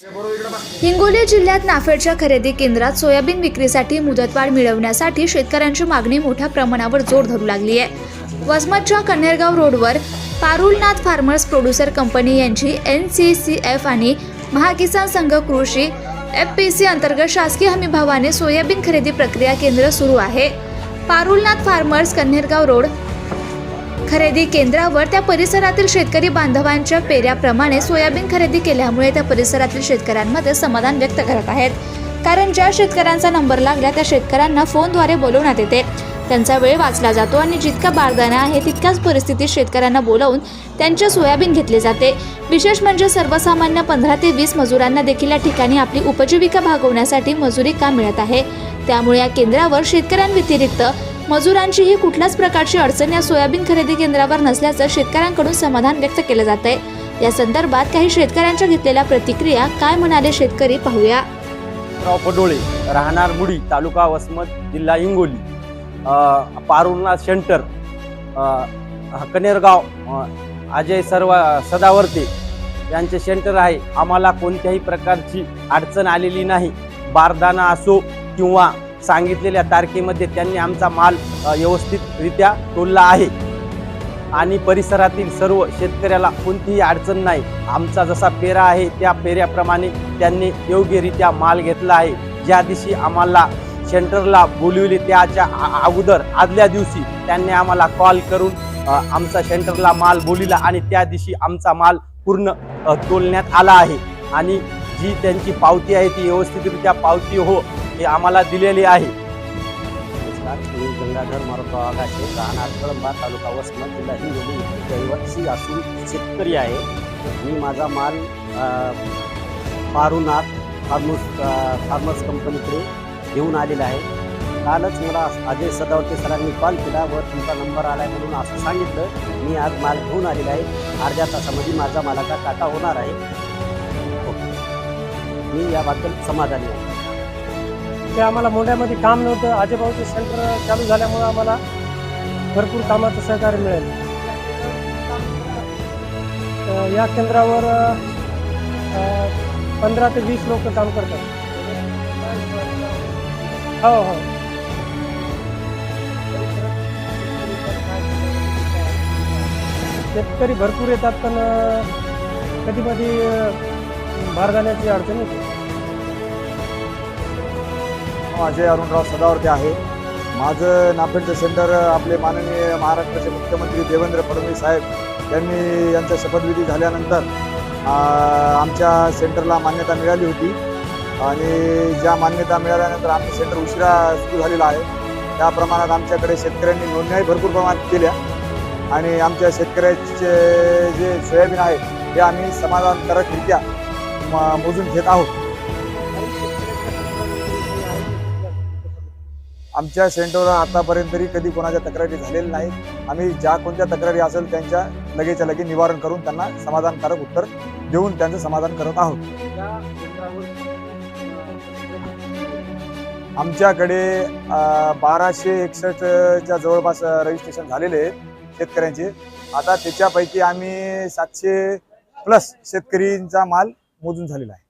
हिंगोली जिल्ह्यात नाफेडच्या खरेदी केंद्रात सोयाबीन विक्रीसाठी मुदतवाढ मिळवण्यासाठी शेतकऱ्यांची मागणी मोठ्या प्रमाणावर जोर धरू लागली आहे. वसमतच्या कन्हेरगाव रोडवर पारुलनाथ फार्मर्स प्रोड्युसर कंपनी यांची एन सी सी एफ आणि महाकिसान संघ कृषी एफ पी सी अंतर्गत शासकीय हमीभावाने सोयाबीन खरेदी प्रक्रिया केंद्र सुरू आहे. पारुलनाथ फार्मर्स कन्हेरगाव रोड खरेदी केंद्रावर त्या परिसरातील शेतकरी बांधवांच्या पेऱ्याप्रमाणे सोयाबीन खरेदी केल्यामुळे त्या परिसरातील शेतकऱ्यांमध्ये समाधान व्यक्त करत आहेत. कारण ज्या शेतकऱ्यांचा नंबर लागला त्या शेतकऱ्यांना फोनद्वारे बोलवण्यात येते. त्यांचा वेळ वाचला जातो आणि जितका बारदाना आहे तितक्याच परिस्थितीत शेतकऱ्यांना बोलावून त्यांचे सोयाबीन घेतले जाते. विशेष म्हणजे सर्वसामान्य पंधरा ते वीस मजुरांना देखील या ठिकाणी आपली उपजीविका भागवण्यासाठी मजुरी काम मिळत आहे? त्यामुळे या केंद्रावर शेतकऱ्यांव्यतिरिक्त मजुरांचीही कुठल्याच प्रकारची अडचण या सोयाबीन खरेदी केंद्रावर नसल्याचं शेतकऱ्यांकडून समाधान व्यक्त केलं जात आहे या संदर्भात काही शेतकऱ्यांच्या घेतलेल्या प्रतिक्रिया काय म्हणाले शेतकरी पाहूया. पडोळे राहणार मुडी तालुका वसमत जिल्हा हिंगोली अ, पारुलनाथ सेंटर कनेरगाव अजय सर्व सदावर्ते यांचे सेंटर आहे. आम्हाला कोणत्याही प्रकारची अडचण आलेली नाही. बारदाना असो किंवा सांगितलेल्या तारखेमध्ये त्यांनी आमचा माल व्यवस्थितरित्या तोलला आहे. आणि परिसरातील सर्व शेतकऱ्याला कोणतीही अडचण नाही. आमचा जसा पेरा आहे त्या पेऱ्याप्रमाणे त्यांनी योग्यरित्या माल घेतला आहे. ज्या दिवशी आम्हाला सेंटरला बोलविले त्याच्या अगोदर आदल्या दिवशी त्यांनी आम्हाला कॉल करून आमचा सेंटरला माल बोलिला आणि त्या दिवशी आमचा माल पूर्ण तोलण्यात आला आहे. आणि जी त्यांची पावती आहे ती व्यवस्थितरित्या पावती हो हे आम्हाला दिलेली आहे. मी गंगाधर मारुतराव आगाशे राहणार कळंबा तालुका वसमत जिल्हा हिंगोली रहिवासी असून शेतकरी आहे. मी माझा माल पारुनाथ फार्मर्स फार्मर्स कंपनीकडे घेऊन आलेला आहे. कालच मला अजय सदावते सरांनी कॉल केला व तुमचा नंबर आला आहे म्हणून असं सांगितलं. मी आज माल घेऊन आलेला आहे. अर्ध्या तासामध्ये माझा मालाचा काटा होणार आहे. मी याबद्दल समाधानी आहे. ते आम्हाला मोंड्यामध्ये काम नव्हतं. आजोबाचं सेंटर चालू झाल्यामुळं आम्हाला भरपूर कामाचं सहकार्य मिळेल. या केंद्रावर पंधरा ते वीस लोक काम करतात. हो हो. शेतकरी भरपूर येतात पण कधी कधी भारदाण्याची अडचण येते. अजय अरुणराव सदावर्ते आहे. माझं नाफेडचं सेंटर आपले माननीय महाराष्ट्राचे मुख्यमंत्री देवेंद्र फडणवीस साहेब यांनी यांचा शपथविधी झाल्यानंतर आमच्या सेंटरला मान्यता मिळाली होती. आणि ज्या मान्यता मिळाल्यानंतर आमचं सेंटर उशिरा सुरू झालेलं आहे. त्या प्रमाणात आमच्याकडे शेतकऱ्यांनी नोंदण्याही भरपूर प्रमाणात केल्या. आणि आमच्या शेतकऱ्याचे जे सोयाबीन आहे ते आम्ही समाधानकारकरित्या म- मोजून घेत आहोत. आमच्या सेंटरवर आतापर्यंत तरी कधी कोणाच्या तक्रारी झालेल्या नाहीत. आम्ही ज्या कोणत्या तक्रारी असेल त्यांच्या लगेच्या लगे निवारण करून त्यांना समाधानकारक उत्तर देऊन त्यांचं समाधान करत आहोत. आमच्याकडे बाराशे एकसष्टच्या जवळपास रजिस्ट्रेशन झालेले आहेत शेतकऱ्यांचे. आता त्याच्यापैकी आम्ही सातशे प्लस शेतकरींचा माल मोजून झालेला आहे.